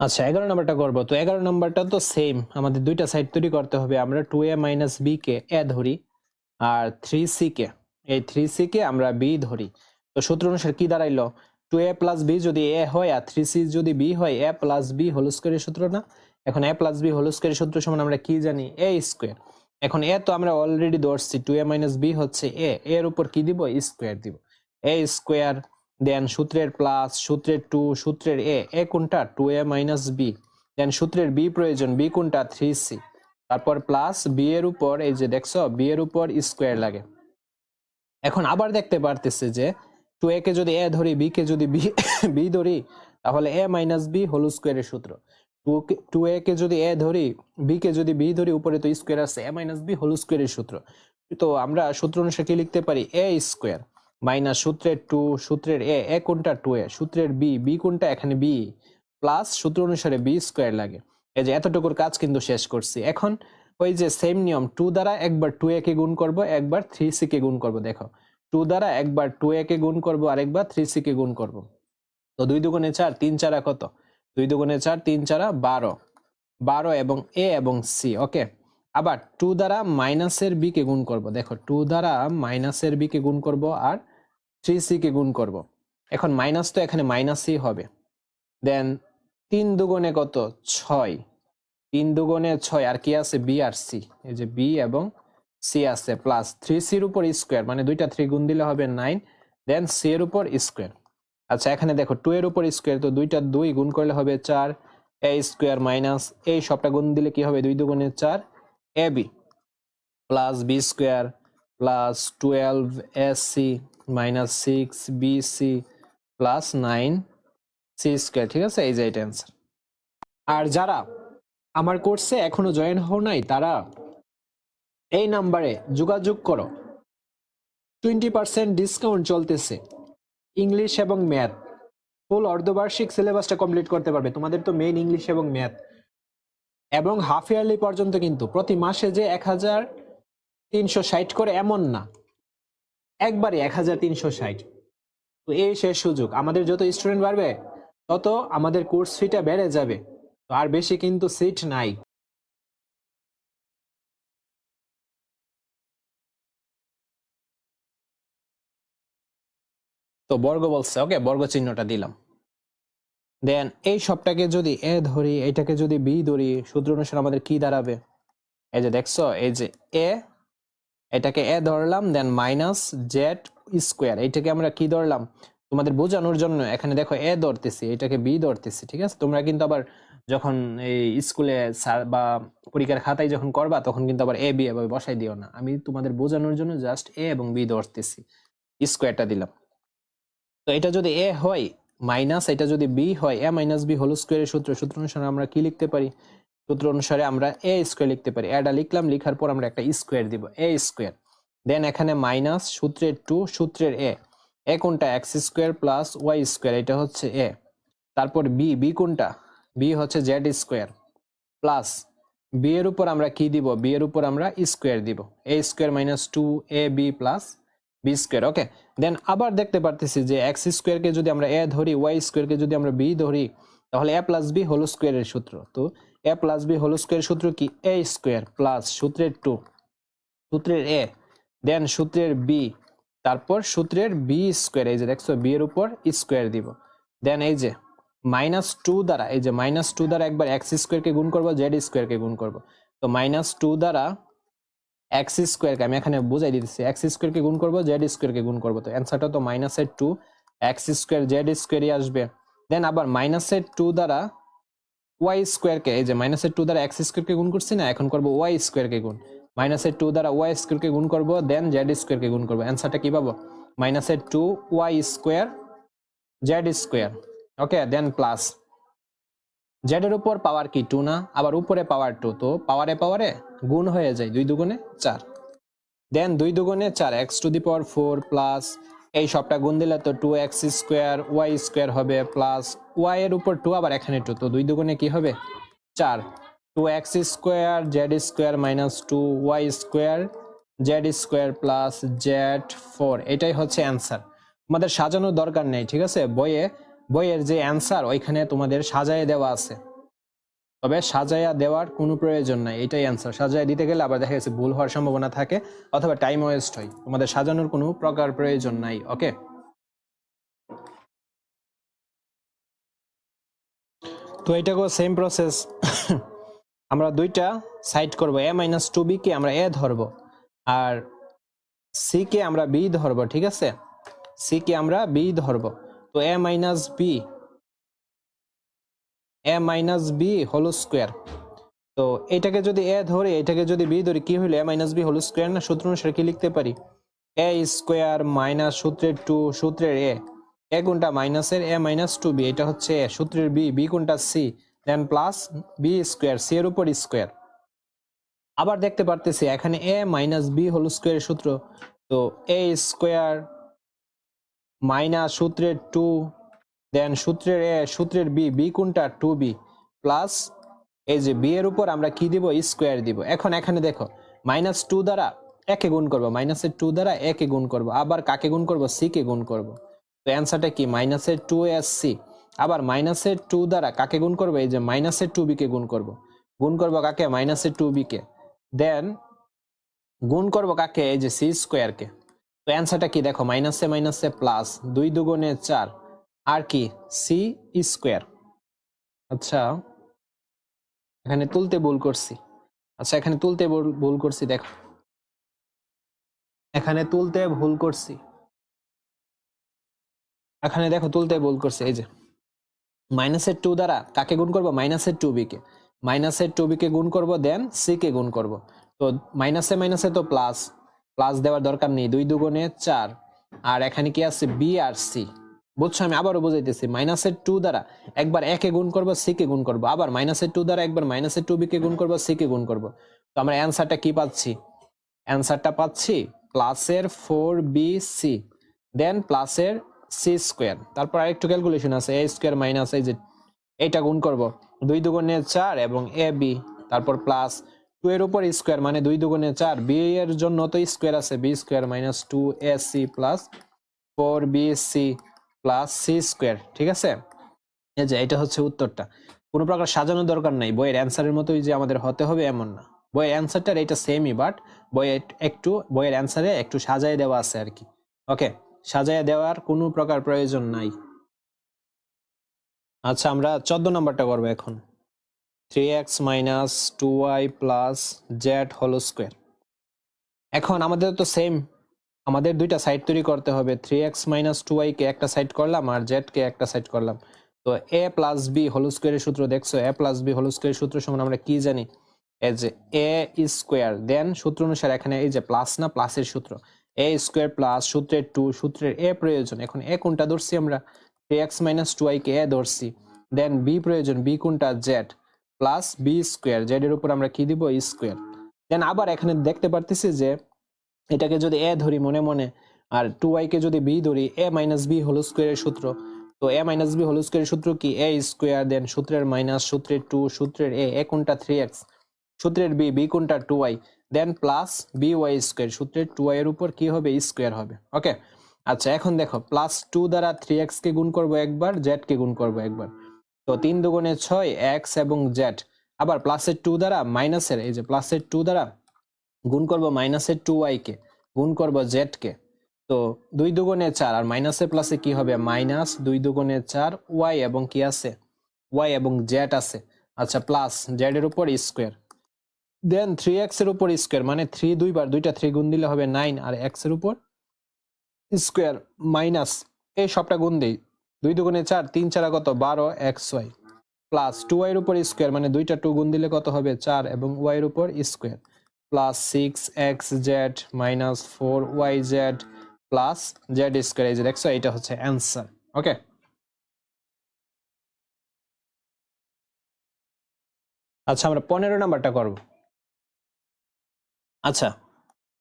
আচ্ছা এগারো নাম্বারটা করব। তো এগারো নাম্বারটা তো সেম আমাদের দুইটা সাইড তৈরি করতে হবে। আমরা টু এ মাইনাস বি কে এ ধরি আর থ্রি সি কে, এই থ্রি সি কে আমরা বি ধরি। তো সূত্র অনুসারে কি দাঁড়াইলো? টু এ প্লাস বি যদি এ হয় আর থ্রি সি যদি বি হয় এ প্লাস বি হোল স্কোয়ারের সূত্র না? এখন এ প্লাস বি হোল স্কোয়ারের সূত্র সমান আমরা কি জানি? এ স্কোয়ার এখন এ তো আমরা অলরেডি ধরছি টু এ মাইনাস বি হচ্ছে এ এর উপর কি দিব? স্কোয়ার দিব। এ স্কোয়ার দেন সূত্রের প্লাস সূত্রের টু সূত্রের এ এ কোনটা? Two A minus B then সূত্রের বি প্রয়োজন বি কোনটা? থ্রি সি তারপর প্লাস বি এর উপর, এই যে দেখছ বি এর উপর স্কোয়ার লাগে। এখন আবার দেখতে পারতেছে যে টু এ কে যদি এ ধরি বি কে যদি বি বি ধরি, তাহলে এ মাইনাস বি হোল স্কোয়ারের সূত্র। টু এ কে যদি এ ধরি বি কে যদি বি ধরি, উপরে তো স্কোয়ার আছে এ মাইনাস বি হোল স্কোয়ারের সূত্র। তো আমরা সূত্র অনুসারে কি লিখতে পারি? এ স্কোয়ার মাইনাস সূত্রের টু, সূত্রের এ এ কোনটা টু এ? সূত্রের বি বি কোনটা? এখানে বি প্লাস সূত্র অনুসারে বি স্কোয়ার লাগে। এই যে এতটুকুর কাজ কিন্তু শেষ করছি। এখন ওই যে সেম নিয়ম টু দ্বারা একবার টু এ কে গুণ করব, একবার থ্রি সি কে গুণ করব, দেখো। টু দ্বারা একবার টু এ কে গুণ করব আর একবার থ্রি সি কে গুণ করব। তো দুই দুগুণে চার, তিন চারা কত? দুই দুগুণে চার, তিন চারা বারো। বারো এবং এ এবং সি ওকে আবার টু দ্বারা মাইনাসের বিকে গুণ করব। দেখো টু দ্বারা মাইনাসের বিকে গুণ করব আর থ্রি সিকে গুণ করব। এখন মাইনাস তো এখানে মাইনাসই হবে। দেন তিন দুগুণে কত? ছয়। তিন দুগুণে ছয়, আর কি আছে? বি আর সি এই যে বি এবং সি আছে প্লাস থ্রি সির উপর স্কোয়ার মানে দুইটা থ্রি গুণ দিলে হবে নাইন দেন সি এর উপর স্কোয়ার আচ্ছা এখানে দেখো টু এর উপর স্কোয়ার তো দুইটা দুই গুণ করলে হবে চার এ স্কোয়ার মাইনাস এই সবটা গুণ দিলে কি হবে? দুই দুগুণে চার A B plus B square plus twelve S C minus six B C plus nine C square ঠিক আছে? এই যে এটা অ্যান্সার আর যারা আমার কোর্সে এখনও জয়েন হও নাই, তারা এই নাম্বারে যোগাযোগ করো। টোয়েন্টি পার্সেন্ট ডিসকাউন্ট চলতেছে। ইংলিশ এবং ম্যাথ ফুল অর্ধবার্ষিক সিলেবাসটা কমপ্লিট করতে পারবে। তোমাদের তো মেইন ইংলিশ এবং ম্যাথ এবং হাফ ইয়ারলি পর্যন্ত কিন্তু প্রতি মাসে যে এক হাজার তিনশো ষাট করে এমন না। একবারে এক হাজার তিনশো ষাট। তো এই শেষ সুযোগ। আমাদের যত স্টুডেন্ট বাড়বে, তত আমাদের কোর্স ফিটা বেড়ে যাবে। তো আর বেশি কিন্তু সিট নাই। তো বর্গ বলছে ওকে বর্গ চিহ্নটা দিলাম। দেন এই সবটাকে যদি এ ধরি, এটাকে যদি বি ধরি, সূত্র অনুসারে আমাদের কি দাঁড়াবে? এই যে দেখছ, এই যে এ, এটাকে এ ধরলাম দেন মাইনাস জেড স্কোয়ার এইটাকে আমরা কি ধরলাম? তোমাদের বোঝানোর জন্য এখানে দেখো এ ধরতেছি, এটাকে বি ধরতেছি, ঠিক আছে? তোমরা কিন্তু আবার যখন এই স্কুলে বা পরীক্ষার খাতায় যখন করবা, তখন কিন্তু আবার এ, বি এভাবে বসাই দিও না। আমি তোমাদের বোঝানোর জন্য জাস্ট এ এবং বি ধরতেছি স্কোয়ারটা দিলাম। তো এটা যদি এ হয় মাইনাস, এটা যদি বি হয় এ মাইনাস বি হোল স্কোয়ারের সূত্র সূত্র অনুসারে আমরা কি লিখতে পারি? সূত্র অনুসারে আমরা এ স্কোয়ার লিখতে পারি। এটা লিখলাম, লিখার পর আমরা একটা স্কোয়ার দিব এ স্কোয়ার দেন এখানে মাইনাস সূত্রের টু সূত্রের এ এ কোনটা? X square plus Y square এটা হচ্ছে এ তারপর বি বি কোনটা? বি হচ্ছে জেড স্কোয়ার প্লাস বি এর উপর আমরা কি দিব? বি এর উপর আমরা স্কোয়ার দিব। A square minus two A B plus B square okay then আবার দেখতে পারতেছি যে এক্স স্কোয়ারকে যদি আমরা এ ধরি ওয়াই স্কোয়ারকে যদি আমরা বি ধরি, তাহলে এ প্লাস বি হোল স্কোয়ারের সূত্র। তো A plus B whole square সূত্র কি? এ স্কোয়ার প্লাস সূত্রের টু সূত্রের এ দেন সূত্রের বি তারপর সূত্রের বি স্কোয়ার এই যে দেখছ বি এর উপর স্কোয়ার দিব। দেন এই যে মাইনাস টু দ্বারা, এই যে মাইনাস টু দ্বারা একবার এক্স স্কোয়ারকে গুণ করব জেড স্কোয়ারকে গুণ করব। তো মাইনাস টু দ্বারা এক্স স্কোয়ারকে আমি এখানে বুঝাই দিতেছি এক্স স্কোয়ারকে গুণ করব জেড স্কোয়ারকে গুণ করব। তো অ্যান্সারটা তো মাইনাসের টু এক্স স্কোয়ার জেড স্কোয়ারই আসবে। দেন আবার মাইনাসের টু দ্বারা ওয়াই স্কোয়ারকে এই যে মাইনাসের টু দ্বারা এক্স স্কোয়ারকে গুণ করছি না, এখন করব ওয়াই স্কোয়ারকে গুণ। মাইনাসের টু দ্বারা ওয়াই স্কোয়ারকে গুণ করব দেন জেড স্কোয়ারকে গুণ করব। অ্যান্সারটা কি পাবো? মাইনাসের two Y square Z square okay then plus Z এর উপর পাওয়ার কি টু না? আবার উপরে পাওয়ার টু তো পাওয়ারে পাওয়ারে গুণ হয়ে যায় দুই দুগুণে চার। দেন দুই দুগুণে চার X to the power four plus এই সবটা গুণ দিলে তো two X square Y square হবে প্লাস ওয়াই এর উপর টু আবার এখানে টু তো দুই দুগুণে কি হবে? চার। Two X square Z square minus two Y square Z square plus Z four এটাই হচ্ছে অ্যান্সার। আমাদের সাজানোর দরকার নেই, ঠিক আছে? বইয়ে বইয়ের যে অ্যান্সার ওইখানে তোমাদের সাজায় দেওয়া আছে। তবে সাজায়া দেওয়ার কোনো প্রয়োজন নাই, এটাই অ্যান্সার সাজায় দিতে গেলে আবার দেখা গেছে ভুল হওয়ার সম্ভাবনা থাকে, অথবা টাইম ওয়েস্ট হয়। তোমাদের সাজানোর কোনো প্রকার প্রয়োজন নাই ওকে তো এটাকেও সেম প্রসেস আমরা দুইটা সাইড করব এ মাইনাস টু বি কে আমরা এ ধরবো, আর সি কে আমরা বি ধরবো, ঠিক আছে? সি কে আমরা বি ধরবো। তো A minus B A minus B whole square তো এটাকে যদি এ ধরি, এটাকে যদি বি ধরি, কি হইল? A minus B whole square না? সূত্র অনুসারে কি লিখতে পারি? এ স্কোয়ার মাইনাস সূত্রের টু সূত্রের এ এ কোনটা মাইনাসের এ মাইনাস টু বি এটা হচ্ছে এ সূত্রের বি বি কোনটা C then plus B square C এর উপর স্কোয়ার আবার দেখতে পারতেছি, এখানে এ মাইনাস বি হোল স্কোয়ারের সূত্র। তো এ স্কোয়ার মাইনাস সূত্রের টু দেন সূত্রের, এ, সূত্রের বি বি কোনটা? টু বি প্লাস এই যে বি এর উপর আমরা কি দিব? স্কোয়ার দিব। এখন এখানে দেখো, মাইনাস টু দ্বারা একে গুণ করব। মাইনাসের টু দ্বারা একে গুণ করব। আবার কাকে গুণ করব? সি কে গুণ করব। তো অ্যান্সারটা কি? মাইনাসের টু এস সি। আবার মাইনাসের টু দ্বারা কাকে গুণ করব? এই যে মাইনাসের টু বি কে গুণ করব। গুণ করব কাকে? মাইনাসের টু বি কে। দেন গুণ করব কাকে? এই যে সি স্কোয়ার কে তো অ্যান্সারটা কি? দেখো মাইনাসে মাইনাসে প্লাস দুই দুগুণে চার। আর কি? সি স্কোয়ার আচ্ছা এখানে তুলতে ভুল করছি। আচ্ছা এখানে তুলতে ভুল করছি, দেখো। এখানে তুলতে ভুল করছি। এখানে দেখো, তুলতে ভুল করছি, এই যে। মাইনাসের টু দ্বারা কাকে গুণ করব? মাইনাসের টু বিকে মাইনাসের টু বিকে গুণ করব দেন সি কে গুণ করব। তো মাইনাসে মাইনাসে তো প্লাস প্লাস দেওয়ার দরকার নেই। দুই দুগুণে চার। আর এখানে কি আছে? বি আর সি। বুঝছ? আমি আবারও বুঝাইতেছি। মাইনাসের টু দ্বারা একবার একে গুণ করব, সি কে গুণ করব। আবার মাইনাসের টু দ্বারা একবার মাইনাসের টু বি কে গুণ করব, সি কে গুণ করব। তো আমরা অ্যান্সারটা কি পাচ্ছি? অ্যান্সারটা পাচ্ছি প্লাসের ফোর বি সি। দেন প্লাসের সি স্কোয়ার। তারপর আরেকটু ক্যালকুলেশন আছে। এ স্কোয়ার মাইনাস এই যে, এইটা গুণ করব। দুই দুগুণে চার এবং এ বি। তারপর প্লাস টু এর উপর স্কোয়ার মানে দুই দুগুণে চার। বি এর জন্য তো স্কোয়ার আছে। B square minus two A C plus four B C plus C square ঠিক আছে? এই যে, এটা হচ্ছে উত্তরটা। কোনো প্রকার সাজানোর দরকার নাই। বইয়ের অ্যান্সারের মতোই যে আমাদের হতে হবে এমন না। বইয়ের অ্যান্সারটার এটা সেমই বাট বইয়ের একটু, বইয়ের অ্যান্সারে একটু সাজায় দেওয়া আছে আর কি। ওকে সাজায় দেওয়ার কোনো প্রকার প্রয়োজন নাই। আচ্ছা আমরা চোদ্দ নম্বরটা করব এখন। Three X minus two Y plus Z whole square এখন আমাদের তো সেম আমাদের দুইটা সাইড তৈরি করতে হবে। Three X minus two Y কে একটা সাইড করলাম আর জেড কে একটা সাইড করলাম। তো এ প্লাস বি হোল স্কোয়ারের সূত্র দেখছ? এ প্লাস বি হোল স্কোয়ারের সূত্র সমান আমরা কি জানি? যে এ স্কোয়ার দেন সূত্র অনুসারে এখানে এই যে প্লাস না প্লাসের সূত্র। এ স্কোয়ার প্লাস সূত্রের টু সূত্রের এ প্রয়োজন। এখন এ কোনটা ধরছি আমরা? Three X minus two Y K A ধরছি। দেন বি প্রয়োজন বি কোনটা Z plus B square Z এর উপর আমরা কি দিব? স্কোয়ার দেন আবার এখানে দেখতে পারতেছি যে, এটাকে যদি এ ধরি মনে মনে, আর টু কে যদি বি ধরি এ মাইনাস বি হোল স্কোয়ারের সূত্র। তো এ মাইনাস বি হোল স্কোয়ারের সূত্র কি? এ স্কোয়ার দেন সূত্রের মাইনাস সূত্রের টু সূত্রের এ এ কোনটা থ্রি এক্স সূত্রের বি বি কোনটা two Y then plus B Y square সূত্রের টু ওয়াই এর উপর কি হবে? স্কোয়ার হবে। ওকে আচ্ছা এখন দেখো প্লাস টু দ্বারা থ্রি এক্স কে গুণ করব একবার জেড কে গুণ করব একবার। তো তিন দুগুণে ছয় এক্স এবং জেড আবার প্লাসের টু দ্বারা মাইনাসের এই যে প্লাসের টু দ্বারা গুণ করব মাইনাসের টু কে, গুণ করব জেড কে। তো দুই দুগুণে চার, আর মাইনাসে প্লাসে কি হবে? মাইনাস দুই দুগুণে চার ওয়াই এবং কি আছে? ওয়াই এবং জেড আছে। আচ্ছা প্লাস জেড এর উপর স্কোয়ার দেন থ্রি এক্সের উপর স্কোয়ার মানে থ্রি দুইবার দুইটা থ্রি গুণ দিলে হবে নাইন আর এক্সের উপর স্কোয়ার মাইনাস এই সবটা গুণ দিই। দুই দুগুণে চার, তিন চারা কত? বারো, X Y. Plus two Y এর উপর স্কোয়ার মানে দুইটা টু গুণ দিলে কত হবে? চার এবং ওয়াই এর উপর square. Plus six, X, Z, minus four, Y, Z, plus Z square. এই যে দেখছ এটা হচ্ছে অ্যান্সার, ওকে? আচ্ছা আমরা পনেরো নাম্বারটা করব। আচ্ছা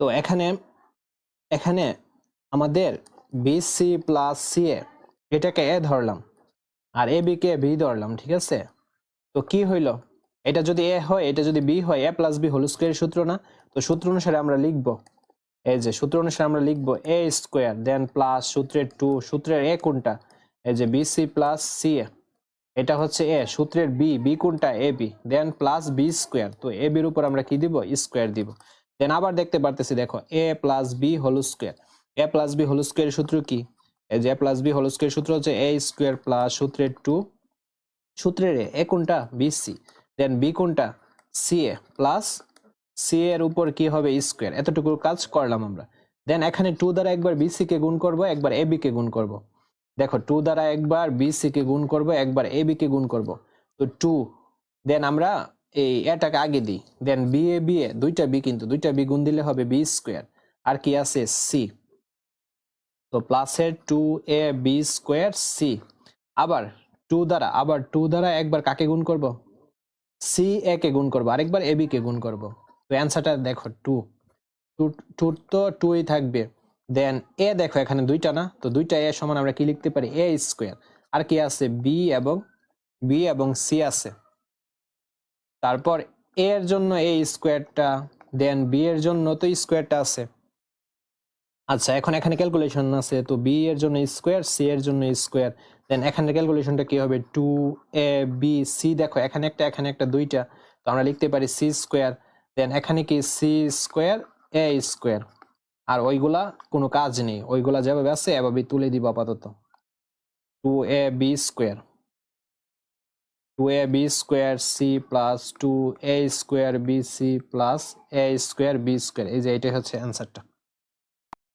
তো এখানে এখানে আমাদের B C plus C A এটাকে এ ধরলাম আর এ বি কে বি ধরলাম, ঠিক আছে? তো কি হইল? এটা যদি এ হয়, এটা যদি বি হয়, এ প্লাস বি হোল স্কোয়ারের সূত্র না? তো সূত্র অনুসারে আমরা লিখব, এই যে সূত্র অনুসারে আমরা লিখব এ স্কোয়ার, দেন প্লাস সূত্রের টু, সূত্রের এ কোনটা? এই যে B C plus C A, এটা হচ্ছে এ, সূত্রের বি বি কোনটা? A B, then plus B square, তো এ বির উপর আমরা কি দিব? স্কোয়ার দিব। দেন আবার দেখতে পারতেছি, দেখো, A plus B whole square, A plus B whole square সূত্র কি? এই যে প্লাস বি হোল স্কোয়ার সূত্র হচ্ছে এ স্কোয়ার প্লাস সূত্রের টু সূত্রের এ কোনটা? বি সি দেন বি কোনটা? সি এ প্লাস সি এর উপর কি হবে? স্কোয়ার এতটুকু কাজ করলাম আমরা। দেন এখানে টু দ্বারা একবার বিসি কে গুণ করব, একবার এ কে গুণ করব। দেখো টু দ্বারা একবার বিসি কে গুণ করব, একবার এ কে গুণ করব। তো টু দেন আমরা এই এটাকে আগে দিই। দেন বি এ বি এ দুইটা বি কিন্তু, দুইটা বি গুণ দিলে হবে বি স্কোয়ার আর কি আছে? সি তো প্লাসের two A B square C আবার টু দ্বারা, আবার টু দ্বারা একবার কাকে গুণ করব? সি এ কে গুণ করব। আরেকবার এ বি কে গুণ করব। তো অ্যান্সারটা দেখো টু টু তো টুই থাকবে। দেন এ দেখো, এখানে দুইটা না? তো দুইটা এ সমান আমরা কি লিখতে পারি? এ স্কোয়ার আর কি আছে? বি এবং বি এবং সি আছে। তারপর এর জন্য এ স্কোয়ারটা দেন বি এর জন্য তো স্কোয়ারটা আছে। আচ্ছা এখন এখানে ক্যালকুলেশন আছে, তো বি এর জন্য স্কোয়ার সি এর জন্য স্কোয়ার দেন এখানে ক্যালকুলেশনটা কি হবে? টু এ বি সি দেখো, এখানে একটা এখানে একটা, দুইটা। তো আমরা লিখতে পারি সি স্কোয়ার দেন এখানে কি সি স্কোয়ার এ স্কোয়ার আর ওইগুলা কোনো কাজ নেই। ওইগুলা যেভাবে আছে এভাবে তুলে দিব আপাতত। Two A B square two A B square C plus two A square B C plus A square B square এই যে এটাই হচ্ছে অ্যান্সারটা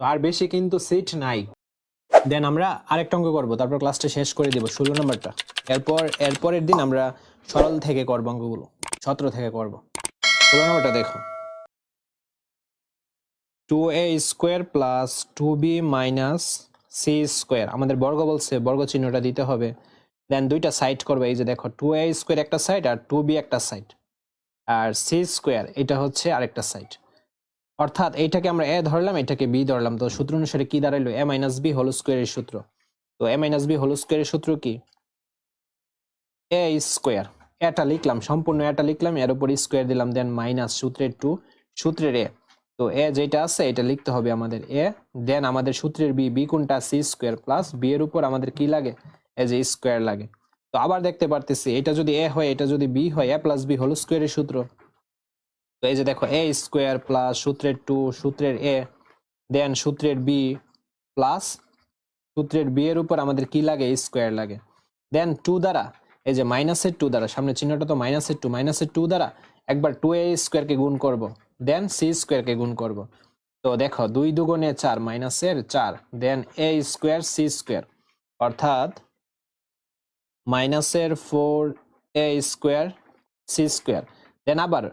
আর বেশি কিন্তু সিট নাই। দেন আমরা আরেকটা অঙ্ক করব, তারপর ক্লাসটা শেষ করে দেবো ষোলো নম্বরটা। এরপর, এরপরের দিন আমরা সরল থেকে করব অঙ্কগুলো, সতেরো থেকে করব। ষোলো নম্বরটা দেখো। Two A square plus two B minus C square আমাদের বর্গ বলছে বর্গ চিহ্নটা দিতে হবে। দেন দুইটা সাইড করবে, এই যে দেখো টু এ স্কোয়ার একটা সাইড আর টু বি একটা সাইড আর সি স্কোয়ার এটা হচ্ছে আরেকটা সাইড অর্থাৎ এইটাকে আমরা এ ধরলাম, এটাকে বি ধরলাম। তো সূত্র অনুসারে কি দাঁড়াইলো? এ মাইনাস বি হোল স্কোয়ারের সূত্র। তো এ মাইনাস বি হোল স্কোয়ারের সূত্র কি? এ স্কোয়ার এটা লিখলাম, সম্পূর্ণ এটা লিখলাম, এর উপর স্কোয়ার দিলাম দেন মাইনাস সূত্রের টু সূত্রের এ তো এ যেটা আছে, এটা লিখতে হবে আমাদের এ দেন আমাদের সূত্রের বি বি কোনটা? সি স্কোয়ার প্লাস বি এর উপর আমাদের কি লাগে? এ যে স্কোয়ার লাগে। তো আবার দেখতে পারতেছি, এটা যদি এ হয়, এটা যদি বি হয় এ প্লাস বি হোল স্কোয়ারের সূত্র। তো এই যে দেখো এ স্কোয়ার প্লাস সূত্রের টু সূত্রের এ দেন সূত্রের বি প্লাস সূত্রের বি এর উপর আমাদের কি লাগে? স্কোয়ার লাগে। দেন টু দ্বারা, এই যে মাইনাসের টু দ্বারা, সামনে চিহ্নটা তো মাইনাসের টু মাইনাসের টু দ্বারা, একবার টু এ স্কোয়ারকে গুণ করব। দেন সি স্কোয়ারকে গুণ করব। তো দেখো, দুই দুগুণে চার মাইনাসের চার then A square C square অর্থাৎ মাইনাসের four A square C square then আবার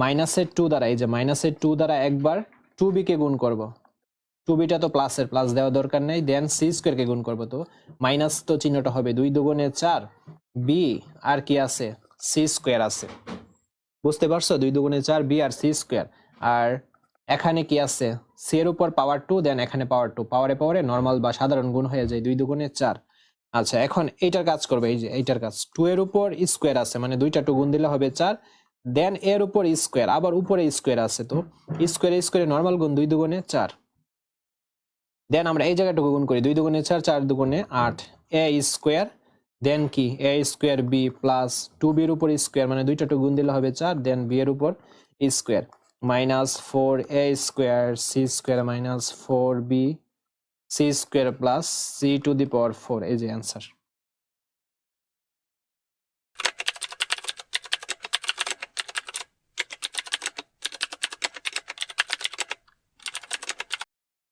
মাইনাসের টু দ্বারা, এই যে মাইনাসের টু দ্বারা একবার টু বিকে গুণ করব। টু বিটা তো প্লাসের প্লাস দেওয়া দরকার নেই দেন সি স্কোয়ারকে গুণ করব তো। মাইনাস তো চিহ্নটা হবে দুই দুগুণে চার বি আর কি আছে? সি স্কোয়ার আছে। বুঝতে পারছ? দুই দুগুণে চার বি আর সি স্কোয়ার আর এখানে কি আছে? সি এর উপর পাওয়ার টু দেন এখানে পাওয়ার টু পাওয়ারে পাওয়ারে নর্মাল বা সাধারণ গুণ হয়ে যায় দুই দুগুণে চার। আচ্ছা এখন এইটার কাজ করবে, এই যে এইটার কাজ। টু এর উপর স্কোয়ার আছে মানে দুইটা টু গুণ দিলে হবে চার দেন এর উপর স্কোয়ার আবার উপরে স্কোয়ার আছে তো। স্কোয়ারে স্কোয়ারে নর্মাল গুণ দুই দুগুণে চার। দেন আমরা এই জায়গাটুকু গুণ করি, দুই দুগুণে চার চার দুগুণে আট। এ স্কোয়ার দেন কি? A square B plus two বির উপর স্কোয়ার মানে দুইটা টু গুণ দিলে হবে চার দেন বি এর উপর square minus four A square C square minus four B C square plus C to the power four এই যে অ্যান্সার